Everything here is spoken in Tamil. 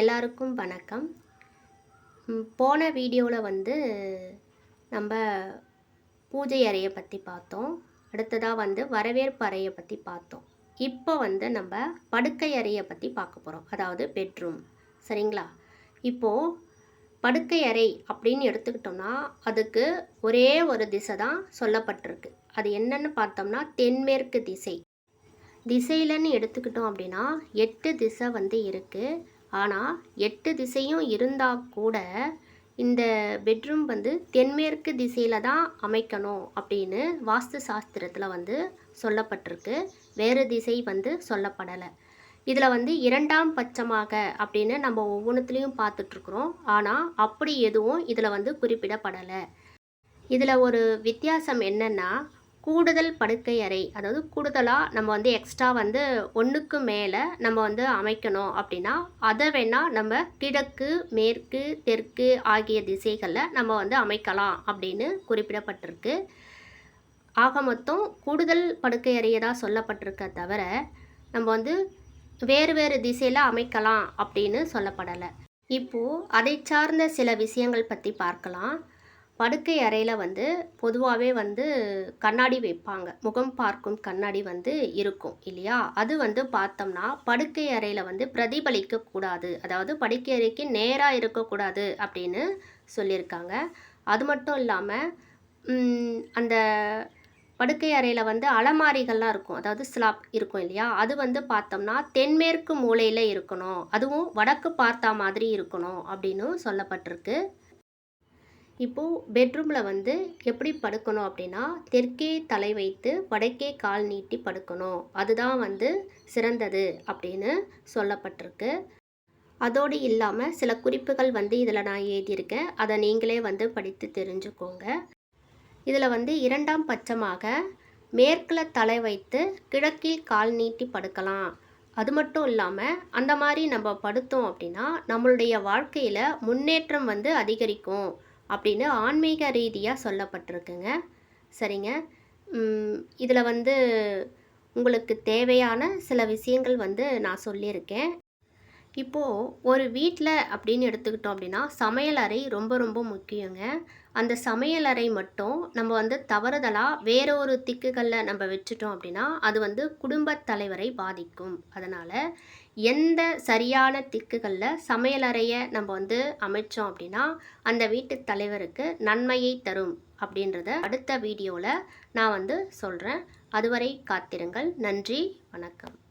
எல்லாருக்கும் வணக்கம். போன வீடியோவில் வந்து நம்ம பூஜை அறையை பற்றி பார்த்தோம். அடுத்ததாக வந்து வரவேற்பு அறையை பற்றி பார்த்தோம். இப்போ வந்து நம்ம படுக்கை அறையை பற்றி பார்க்க போகிறோம் அதாவது பெட்ரூம் சரிங்களா? இப்போது படுக்கை அறை அப்படின்னு எடுத்துக்கிட்டோம்னா அதுக்கு ஒரே ஒரு திசை தான் சொல்லப்பட்டிருக்கு. அது என்னென்னு பார்த்தோம்னா தென்மேற்கு திசை. திசையிலன்னு எடுத்துக்கிட்டோம் அப்படின்னா எட்டு திசை வந்து இருக்குது ஆனால் எட்டு திசையும் இருந்தால் கூட இந்த பெட்ரூம் வந்து தென்மேற்கு திசையில் தான் அமைக்கணும் அப்படின்னு வாஸ்து சாஸ்திரத்தில் வந்து சொல்லப்பட்டிருக்கு. வேறு திசை வந்து சொல்லப்படலை. இதில் வந்து இரண்டாம் பட்சமாக அப்படின்னு நம்ம ஒவ்வொன்றுத்துலேயும் பார்த்துட்ருக்குறோம். ஆனால் அப்படி எதுவும் இதில் வந்து குறிப்பிடப்படலை. இதில் ஒரு வித்தியாசம் என்னென்னா கூடுதல் படுக்கை அறை அதாவது கூடுதலாக நம்ம வந்து எக்ஸ்ட்ரா வந்து ஒன்றுக்கு மேலே நம்ம வந்து அமைக்கணும் அப்படின்னா அதை வேணால் நம்ம கிழக்கு மேற்கு தெற்கு ஆகிய திசைகளில் நம்ம வந்து அமைக்கலாம் அப்படின்னு குறிப்பிடப்பட்டிருக்கு. ஆக மொத்தம் கூடுதல் படுக்கை அறையை தான் சொல்லப்பட்டிருக்க தவிர நம்ம வந்து வேறு வேறு திசையில் அமைக்கலாம் அப்படின்னு சொல்லப்படலை. இப்போது அதை சார்ந்த சில விஷயங்கள் பற்றி பார்க்கலாம். படுக்கை அறையில் வந்து பொதுவாகவே வந்து கண்ணாடி வைப்பாங்க. முகம் பார்க்கும் கண்ணாடி வந்து இருக்கும் இல்லையா? அது வந்து பார்த்தோம்னா படுக்கை அறையில் வந்து பிரதிபலிக்க கூடாது. அதாவது படுக்கை அறைக்கு நேராக இருக்கக்கூடாது அப்படின்னு சொல்லியிருக்காங்க. அது மட்டும் இல்லாமல் அந்த படுக்கை அறையில் வந்து அலமாரிகள்லாம் இருக்கும். அதாவது ஸ்லாப் இருக்கும் இல்லையா? அது வந்து பார்த்தோம்னா தென்மேற்கு மூலையில் இருக்கணும். அதுவும் வடக்கு பார்த்தா மாதிரி இருக்கணும் அப்படின்னு சொல்லப்பட்டிருக்கு. இப்போது பெட்ரூமில் வந்து எப்படி படுக்கணும் அப்படின்னா தெற்கே தலை வைத்து வடக்கே கால் நீட்டி படுக்கணும். அதுதான் வந்து சிறந்தது அப்படின்னு சொல்லப்பட்டிருக்கு. அதோடு இல்லாமல் சில குறிப்புகள் வந்து இதில் நான் எழுதியிருக்கேன். அதை நீங்களே வந்து படித்து தெரிஞ்சுக்கோங்க. இதில் வந்து இரண்டாம் பட்சமாக மேற்கில் தலை வைத்து கிழக்கில் கால் நீட்டி படுக்கலாம். அது மட்டும் இல்லாமல் அந்த மாதிரி நம்ம படுத்தோம் அப்படின்னா நம்மளுடைய வாழ்க்கையில் முன்னேற்றம் வந்து அதிகரிக்கும். அப்படின்னு ஆன்மீக ரீதியாக சொல்லப்பட்டிருக்குங்க. சரிங்க. இதில் வந்து உங்களுக்கு தேவையான சில விஷயங்கள் வந்து நான் சொல்லியிருக்கேன். இப்போது ஒரு வீட்டில் அப்படின்னு எடுத்துக்கிட்டோம் அப்படின்னா சமையலறை ரொம்ப ரொம்ப முக்கியங்க. அந்த சமையலறை மட்டும் நம்ம வந்து தவறுதலாக வேற ஒரு திக்குகளில் நம்ம வச்சுட்டோம் அப்படின்னா அது வந்து குடும்பத் தலைவரை பாதிக்கும். அதனால் எந்த சரியான திக்குகளில் சமையலறையை நம்ம வந்து அமைச்சோம் அப்படின்னா அந்த வீட்டு தலைவருக்கு நன்மையை தரும் அப்படின்றத அடுத்த வீடியோவில் நான் வந்து சொல்கிறேன் அதுவரை காத்திருங்கள். நன்றி. வணக்கம்.